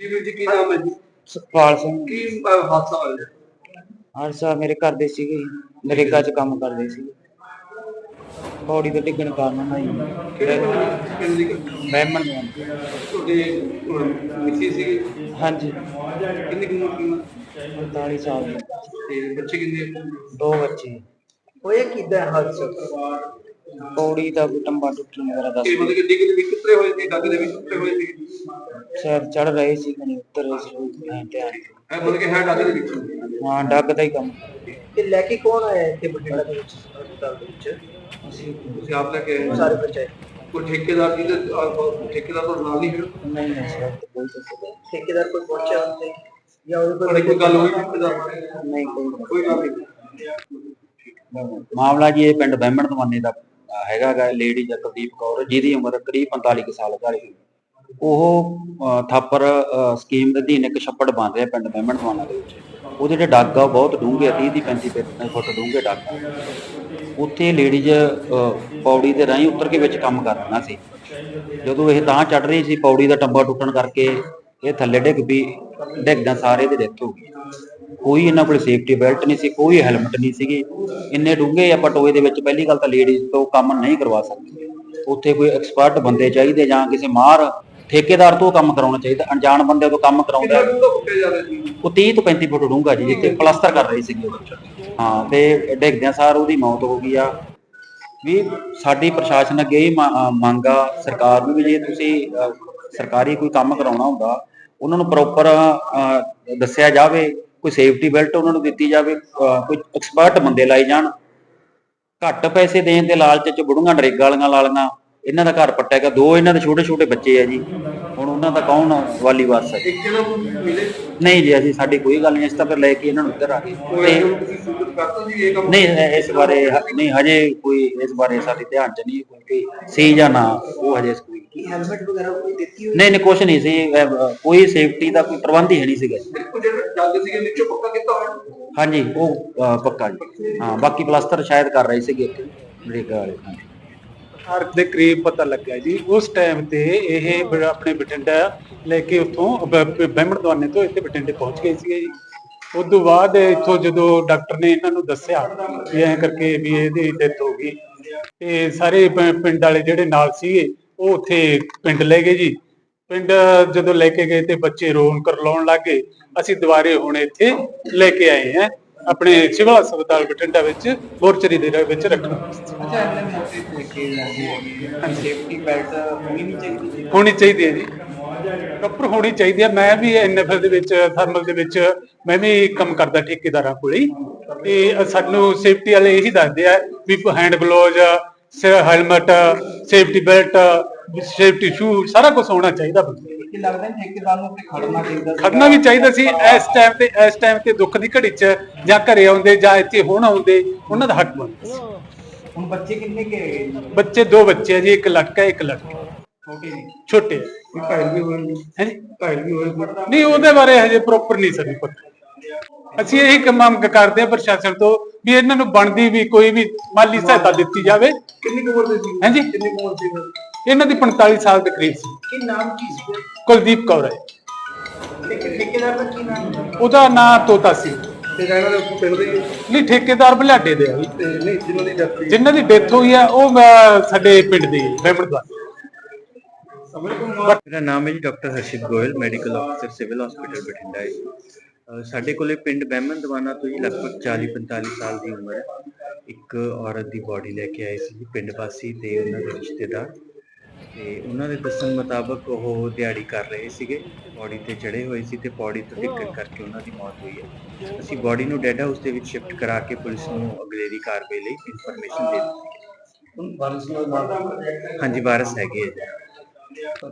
ਜੀ ਵੀਰ ਜੀ ਕੀ ਨਾਮ ਹੈ ਜੀ? ਸੁਖਪਾਲ ਸਿੰਘ। ਕੀ ਅਹ, ਹਾਦਸਾ ਹੋਇਆ ਹਰਸਾ ਮੇਰੇ ਘਰ ਦੇ ਸੀਗੇ ਨਰੇਗਾ 'ਚ ਕੰਮ ਕਰਦੇ ਸੀ। ਪੌੜੀ ਤੇ ਡਿੱਗਣ ਕਾਰਨ ਉਹਨਾਂ ਕਿਹੜੇ ਦੀ ਪਿੰਡ ਦੀ? ਘਟਨਾ? ਬਹਿਮਣ ਨੂੰ ਤੁਹਾਡੇ ਅਹ, ਮਿੱਸੀ ਸੀ? ਹਾਂਜੀ। ਕਿੰਨੀ ਕੁ ਉਮਰ ਕਿੰਨਾ 45 ਸਾਲ ਦੇ। ਤੇ ਬੱਚੇ ਕਿੰਨੇ? ਦੋ ਬੱਚੇ। ਹੋਇਆ ਕਿਦਾਂ ਹਾਦਸਾ? ਪੌੜੀ ਦਾ ਕੋਈ ਟੰਬਾ ਟੁੱਟਣ ਵਗੈਰਾ ਦਾ ਕਿ ਮਤਲਬ ਕਿ ਡਿੱਗ ਦੇ ਵਿੱਚ ਉਤਰੇ ਹੋਏ ਸੀ ਡੱਗ ਦੇ ਵਿੱਚ ਉਤਰੇ ਹੋਏ ਸੀ। ਸ਼ਾਇਦ ਚੜ ਰਹੇ ਸੀ ਕਣੀ ਉੱਤਰ ਰਹੇ ਸੀ ਧਿਆਨ ਨਹੀਂ। ਇਹ ਮਤਲਬ ਕਿ ਹੈ ਡੱਗ ਦੇ ਵਿੱਚ। ਹਾਂ ਡੱਗ ਦਾ ਹੀ ਕੰਮ। ਤੇ ਲੈ ਕੇ ਕੌਣ ਆਇਆ ਇੱਥੇ ਬਠਿੰਡਾ ਦੇ ਵਿੱਚ ਹਸਪਤਾਲ ਦੇ ਵਿੱਚ? ਅਸੀਂ ਤੁਸੀਂ ਆਪ ਲੈ ਕੇ ਆਏ ਹੋ। ਸਾਰੇ ਬੱਚੇ ਕੋਈ ਠੇਕੇਦਾਰ ਜੀ ਦੇ ਅਹ, ਠੇਕੇਦਾਰ ਤੋਂ ਨਾਲ ਨਹੀਂ ਹੈ ਨਹੀਂ ਨਹੀਂ ਸਰ ਕੋਈ ਠੇਕੇਦਾਰ ਕੋਈ ਪਹੁੰਚਿਆ ਉੱਥੇ ਜਾਂ ਉਹਦੇ ਤੁਹਾਡੀ ਕੋਲ ਕੋਈ ਗੱਲ ਹੋਈ ਠੇਕੇਦਾਰ ਨਾਲ? ਨਹੀਂ ਕੋਈ ਕੋਈ ਗੱਲ ਨਹੀਂ। ਮਾਮਲਾ ਜੀ ਇਹ ਪਿੰਡ ਬਹਿਮਣ ਦਵਾਨੇ ਦਾ ਹੈਗਾ ਗਾ ਲੇਡੀ ਜਗਦੀਪ ਕੌਰ, ਜਿਹਦੀ ਉਮਰ ਕਰੀਬ 45 ਸਾਲ ਦਾ ਉਹ ਥਾਪਰ ਸਕੀਮ ਦੇ ਅਧੀਨ ਇੱਕ ਛੱਪੜ ਬਣ ਰਿਹਾ ਪਿੰਡ ਬਹਿਮਣ ਦਵਾਨਾ ਦੇ ਵਿੱਚ। ਉਹਦੇ ਜਿਹੜੇ ਡੱਗ ਆ ਬਹੁਤ ਡੂੰਘੇ ਆ 30 ਦੀ 35 ਫੁੱਟ- ਫੁੱਟ ਡੂੰਘੇ ਡੱਗ ਉੱਥੇ ਲੇਡੀਜ਼ ਪੌੜੀ ਦੇ ਰਾਹੀਂ ਉੱਤਰ ਕੇ ਵਿੱਚ ਕੰਮ ਕਰਨਾ ਸੀ। ਜਦੋਂ ਇਹ ਤਾਂ ਚੜ ਰਹੀ ਸੀ, ਪੌੜੀ ਦਾ ਟੰਬਾ ਟੁੱਟਣ ਕਰਕੇ ਇਹ ਥੱਲੇ ਡਿੱਗ ਪਈ, ਡਿੱਗਦਾ ਸਾਰੇ ਦੀ ਡੈਥ ਹੋ ਗਈ। ਕੋਈ ਇਹਨਾਂ ਕੋਲ ਸੇਫਟੀ ਬੈਲਟ ਨਹੀਂ ਸੀ ਕੋਈ ਹੈਲਮਟ ਨਹੀਂ ਸੀਗੀ। ਇੰਨੇ ਡੂੰਘੇ ਆਪਾਂ ਟੋਏ ਦੇ ਵਿੱਚ ਪਹਿਲੀ ਗੱਲ ਤਾਂ ਲੇਡੀਜ਼ ਤੋਂ ਕੰਮ ਨਹੀਂ ਕਰਵਾ ਸਕਦੇ। ਉੱਥੇ ਕੋਈ ਐਕਸਪਰਟ ਬੰਦੇ ਚਾਹੀਦੇ ਜਾਂ ਕਿਸੇ ਮਾਹਰ ਠੇਕੇਦਾਰ ਤੋਂ ਕੰਮ ਕਰਾਉਣਾ ਚਾਹੀਦਾ ਅਣਜਾਣ ਬੰਦੇ ਤੋਂ ਕੰਮ ਕਰਾਉਂਦਾ। ਉਹ 30 ਤੋਂ 35 ਫੁੱਟ ਡੂੰਘਾ ਜੀ ਜਿੱਥੇ ਪਲਸਤਰ ਕਰ ਰਹੀ ਸੀਗੀ ਹਾਂ ਤੇ ਡਿੱਗਦਿਆਂ ਸਾਰ ਉਹਦੀ ਮੌਤ ਹੋ ਗਈ ਆ। ਵੀ ਸਾਡੀ ਪ੍ਰਸ਼ਾਸਨ ਅੱਗੇ ਇਹ ਮੰਗ ਆ ਸਰਕਾਰ ਨੂੰ ਵੀ ਜੇ ਤੁਸੀਂ ਸਰਕਾਰੀ ਕੋਈ ਕੰਮ ਕਰਾਉਣਾ ਹੁੰਦਾ ਉਹਨਾਂ ਨੂੰ ਪ੍ਰੋਪਰ ਦੱਸਿਆ ਜਾਵੇ। ਕੋਈ ਸੇਫਟੀ ਬੈਲਟ ਉਹਨਾਂ ਨੂੰ ਦਿੱਤੀ ਜਾਵੇ ਕੋਈ ਐਕਸਪਰਟ ਬੰਦੇ ਲਾਏ ਜਾਣ। ਘੱਟ ਪੈਸੇ ਦੇਣ ਦੇ ਲਾਲਚ ਚ ਬੁੜੀਆਂ ਨਰੇਗਾ ਵਾਲੀਆਂ ਲਾਲੀਆਂ ਇਹਨਾਂ ਦਾ ਘਰ ਪੱਟਿਆ ਗਿਆ। ਦੋ ਇਹਨਾਂ ਦੇ ਛੋਟੇ ਛੋਟੇ ਬੱਚੇ ਆ ਜੀ। ਹੁਣ ਉਹਨਾਂ ਦਾ ਕੌਣ ਵਾਲੀ ਵਾਰਸ ਹੈ ਨਹੀਂ ਜੀ ਅਸੀਂ ਸਾਡੀ ਕੋਈ ਗੱਲ ਨਹੀਂ ਅਸੀਂ ਤਾਂ ਫਿਰ ਲੈ ਕੇ ਇਹਨਾਂ ਨੂੰ ਇੱਧਰ ਆ ਗਏ। ਨਹੀਂ ਇਸ ਬਾਰੇ ਨਹੀਂ ਹਜੇ ਕੋਈ ਇਸ ਬਾਰੇ ਸਾਡੇ ਧਿਆਨ ਚ ਨਹੀਂ ਕਿਉਂਕਿ ਸੀ ਜਾਂ ਨਾ ਉਹ ਹਜੇ ਕੋਈ ਕੀ ਹੈਲਮਟ ਵਗੈਰਾ ਕੋਈ ਦਿੱਤੀ ਹੋਈ? ਨਹੀਂ ਨਹੀਂ ਕੁਛ ਨਹੀਂ ਸੀ। ਅਹ, ਕੋਈ ਸੇਫਟੀ ਦਾ ਕੋਈ ਪ੍ਰਬੰਧ ਹੀ ਨਹੀਂ ਸੀਗਾ ਜੀ। ਦੇਖੋ ਜਿਹੜੇ ਡੱਗ ਸੀਗੇ ਨੀਚੋਂ ਪੱਕਾ ਕੀਤਾ ਹੋਇਆ? ਹਾਂਜੀ ਉਹ ਅਹ, ਪੱਕਾ ਜੀ। ਹਾਂ ਬਾਕੀ ਪਲਸਤਰ ਸ਼ਾਇਦ ਕਰ ਰਹੇ ਸੀਗੇ ਇੱਥੇ ਅਮਰੀਕਾ ਵਾਲੇ ਹਾਂਜੀ। ਦੇ ਕਰੀਬ ਪਤਾ ਲੱਗਿਆ ਜੀ। ਉਸ ਟਾਈਮ ਤੇ ਇਹ ਬ- ਆਪਣੇ ਬਠਿੰਡਾ ਲੈ ਕੇ ਉੱਥੋਂ ਬ- ਬ- ਬਹਿਮਣ ਦਵਾਨੇ ਤੋਂ ਇੱਥੇ ਬਠਿੰਡੇ ਪਹੁੰਚ ਗਏ ਸੀਗੇ ਜੀ। ਉਸ ਤੋਂ ਬਾਅਦ ਇੱਥੋਂ ਜਦੋਂ ਡਾਕਟਰ ਨੇ ਇਹਨਾਂ ਨੂੰ ਦੱਸਿਆ ਵੀ ਐਂ ਕਰਕੇ ਵੀ ਇਹਦੀ ਡੈਥ ਹੋ ਗਈ। ਤੇ ਸਾਰੇ ਪ- ਪਿੰਡ ਵਾਲੇ ਜਿਹੜੇ ਨਾਲ ਸੀਗੇ ਉਹ ਉੱਥੇ ਪਿੰਡ ਲੈ ਗਏ ਜੀ। ਪਿੰਡ ਜਦੋਂ ਲੈ ਕੇ ਗਏ ਤੇ ਬੱਚੇ ਰੋਣ ਕਰਲਾਉਣ ਲੱਗੇ ਅਸੀਂ ਦੁਬਾਰੇ ਹੁਣ ਇੱਥੇ ਲੈ ਕੇ ਆਏ ਹਾਂ। ਆਪਣੇ ਸਿਵਲ ਹਸਪਤਾਲ ਬਠਿੰਡਾ ਵਿੱਚ ਮੋਰਚਰੀ ਦੇ ਵਿੱਚ ਰੱਖਣਾ ਅੱਛਾ ਇਹਨੇ ਮੋਟੇ ਤਰੀਕੇ ਨਾਲ ਸੇਫਟੀ ਬੈਲਟ ਹੋਣੀ ਨਹੀਂ ਚਾਹੀਦੀ। ਹੋਣੀ ਚਾਹੀਦੀ ਹੈ ਜੀ। ਪ੍ਰੋਪਰ ਹੋਣੀ ਚਾਹੀਦੀ ਹੈ। ਮੈਂ ਵੀ ਐਨਐਫਐਲ ਦੇ ਵਿੱਚ ਥਰਮਲ ਦੇ ਵਿੱਚ ਮੈਂ ਵੀ ਕੰਮ ਕਰਦਾ ਠੇਕੇਦਾਰਾਂ ਕੋਲੇ ਹੀ। ਤੇ ਸਾਨੂੰ ਸੇਫਟੀ ਵਾਲੇ ਇਹੀ ਦੱਸਦੇ ਆ ਵੀ hand gloves helmet safety belt safety shoe ਸਾਰਾ ਕੁਝ ਹੋਣਾ ਚਾਹੀਦਾ ਬੰਦੇ ਕੋਲ। ਕਿ ਲੱਗਦਾ ਨਹੀਂ ਠੇਕੇਦਾਰ ਨੂੰ ਉੱਤੇ ਖੜਨਾ ਚਾਹੀਦਾ ਸੀ। ਖੜਨਾ ਵੀ ਚਾਹੀਦਾ ਸੀ ਇਸ ਟਾਈਮ ਤੇ ਇਸ ਟਾਈਮ ਤੇ ਦੁੱਖ ਦੀ ਘੜੀ 'ਚ ਜਾਂ ਘਰੇ ਆਉਂਦੇ ਜਾਂ ਇੱਥੇ ਹੁਣ ਆਉਂਦੇ ਉਹਨਾਂ ਦਾ ਹੱਕ ਬਣਦਾ ਸੀ ਹੁਣ ਬੱਚੇ ਕਿੰਨੇ ਕੇ? ਬੱਚੇ ਦੋ ਬੱਚੇ ਆ ਜੀ ਇੱਕ ਲੜਕਾ ਇੱਕ ਲੜਕੀ ਛੋਟੇ ਆ। ਘਾਇਲ ਵੀ ਹੋਏ ਨੇ ਹੈਂ ਜੀ ਘਾਇਲ ਵੀ ਹੋਏ ਨਹੀਂ ਉਹਦੇ ਬਾਰੇ ਹਜੇ ਪ੍ਰੋਪਰ ਨਹੀਂ ਸਾਨੂੰ ਪਤਾ ਅਸੀਂ ਇਹੀ ਕੰਮ ਮੰਗ ਕਰਦੇ ਹਾਂ ਪ੍ਰਸ਼ਾਸਨ ਤੋਂ ਵੀ ਇਹਨਾਂ ਨੂੰ ਬਣਦੀ ਵੀ ਕੋਈ ਵੀ ਮਾਲੀ ਸਹਾਇਤਾ ਦਿੱਤੀ ਜਾਵੇ। ਕਿੰਨੀ ਕੁ ਉਮਰ ਦੇ ਸੀ? ਹਾਂਜੀ। ਕਿੰਨੀ ਕੁ ਉਮਰ ਸੀ ਇਹਨਾਂ ਦੀ? ਇਹਨਾਂ ਦੀ 45 ਸਾਲ ਦੇ ਕਰੀਬ ਸੀ। ਕੀ ਨਾਮ ਕੀ ਸੀ? ਕੁਲਦੀਪ ਕੌਰ ਹੈ। ਠੇਕੇ- ਠੇਕੇਦਾਰ ਦਾ ਕੀ ਨਾਮ ਹੈ ਉਹਦਾ ਨਾਂ ਤੋਤਾ ਸੀ। ਤੇ ਰਹਿਣਾ ਦੇ ਪਿੰਡ ਦੇ ਹੀ? ਹੈ। ਨਹੀਂ ਠੇਕੇਦਾਰ ਬਲਾਡੇ ਦੇ ਆ। ਜੀ। ਤੇ ਨਹੀਂ ਜਿਨ੍ਹਾਂ ਦੀ ਡੈਥ ਹੋਈ। ਜਿਨ੍ਹਾਂ ਦੀ ਡੈਥ ਹੋਈ ਹੈ ਉਹ ਅਹ, ਸਾਡੇ ਪਿੰਡ ਦੇ ਬੈਮੜਦਾ ਮੇਰਾ ਨਾਮ ਹੈ ਜੀ ਡਾਕਟਰ ਹਰਸ਼ਿਤ ਗੋਇਲ ਮੈਡੀਕਲ ਅਫਸਰ ਸਿਵਲ ਹਸਪੀਟਲ ਬਠਿੰਡਾ ਹੈ ਸਾਡੇ ਕੋਲੇ ਪਿੰਡ ਬਹਿਮਨ ਦਵਾਨਾ ਤੋਂ ਜੀ ਲਗਭਗ 40-45 ਸਾਲ ਦੀ ਉਮਰ ਹੈ। ਇੱਕ ਔਰਤ ਦੀ ਬਾਡੀ ਲੈ ਕੇ ਆਏ ਸੀ ਪਿੰਡ ਵਾਸੀ ਤੇ ਉਹਨਾਂ ਦੇ ਰਿਸ਼ਤੇਦਾਰ। ਤੇ ਉਹਨਾਂ ਦੇ ਦੱਸਣ ਮੁਤਾਬਕ ਉਹ ਦਿਹਾੜੀ ਕਰ ਰਹੇ ਸੀਗੇ। ਬਾਡੀ ਤੇ ਚੜੇ ਹੋਏ ਸੀ ਤੇ ਪੌੜੀ ਤੋਂ ਡਿੱਗਣ ਕਰਕੇ ਉਹਨਾਂ ਦੀ ਮੌਤ ਹੋਈ ਹੈ। ਅਸੀਂ ਬਾਡੀ ਨੂੰ ਡੈਡ ਹਾਊਸ ਦੇ ਵਿੱਚ ਸ਼ਿਫਟ ਕਰਾ ਕੇ ਪੁਲਿਸ ਨੂੰ ਅਗਲੇਰੀ ਕਾਰਵਾਈ ਲਈ ਇਨਫੋਰਮੇਸ਼ਨ ਦੇ ਦਿੱਤੀ ਹੁਣ ਬਾਰਿਸ਼ ਨਾਲ ਹਾਂਜੀ ਵਾਰਸ ਹੈਗੇ ਹੈ